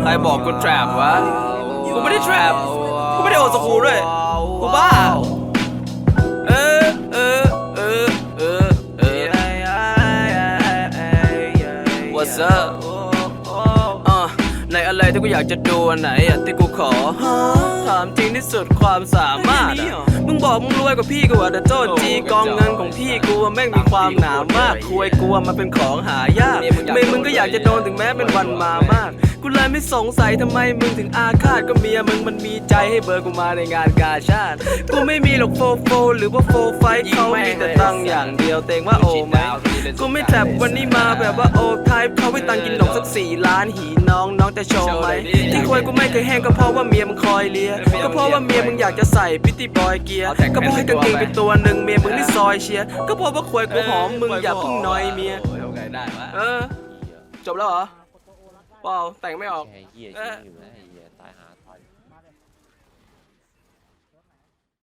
ใครบอกกูแทรปวะ กูไม่ได้แทรปกูไม่ได้โอสกูด้วย กูบ้า เออเออเออเออเออ What's up อะในอะไรที่กูอยากจะดูอันไหนอะที่กูขอ ถามจริงที่สุดความสามารถอะมึงบอกมึงรวยกว่าพี่กูอะแต่โทษจีกองเงินของพี่กูอะแม่งมีความหนามากคุยกูอะมันเป็นของหายากไม่มึงก็อยากจะโดนถึงแม้เป็นวันมามาก กูเลยไม่สงสัยทำไมมึงถึงอาฆาตก็เมียมึงมันมีใจให้เบอร์กูมาในงานกาชาติ กูไม่มีหรอกโฟโฟหรือว่าโฟไฟเขามีแต่ตังค์อย่างเดียวเตงว่าโอไหมกูไม่แทบวันนี้มาแบบว่าโอไทป์เขาให้ตังค์กินนมสักสี่ล้านหีน้องน้องจะโชว์ไหมที่ควยกูไม่เคยแห้งก็เพราะว่าเมียมึงคอยเลียก็เพราะว่าเมียมึงอยากจะใส่พิตตี้บอยเกียร์ก็เพราะให้กางเกงเป็นตัวหนึ่งเมียมึงนี่ซอยเชียร์ก็เพราะว่าควยกูหอมมึงอย่าเพิ่งน้อยเมียทำไงได้วะเออ จบแล้วเหรอเปล่าแต่งไม่ออกเหี้ยชื่ออยู่เหี้ยตายหาตาย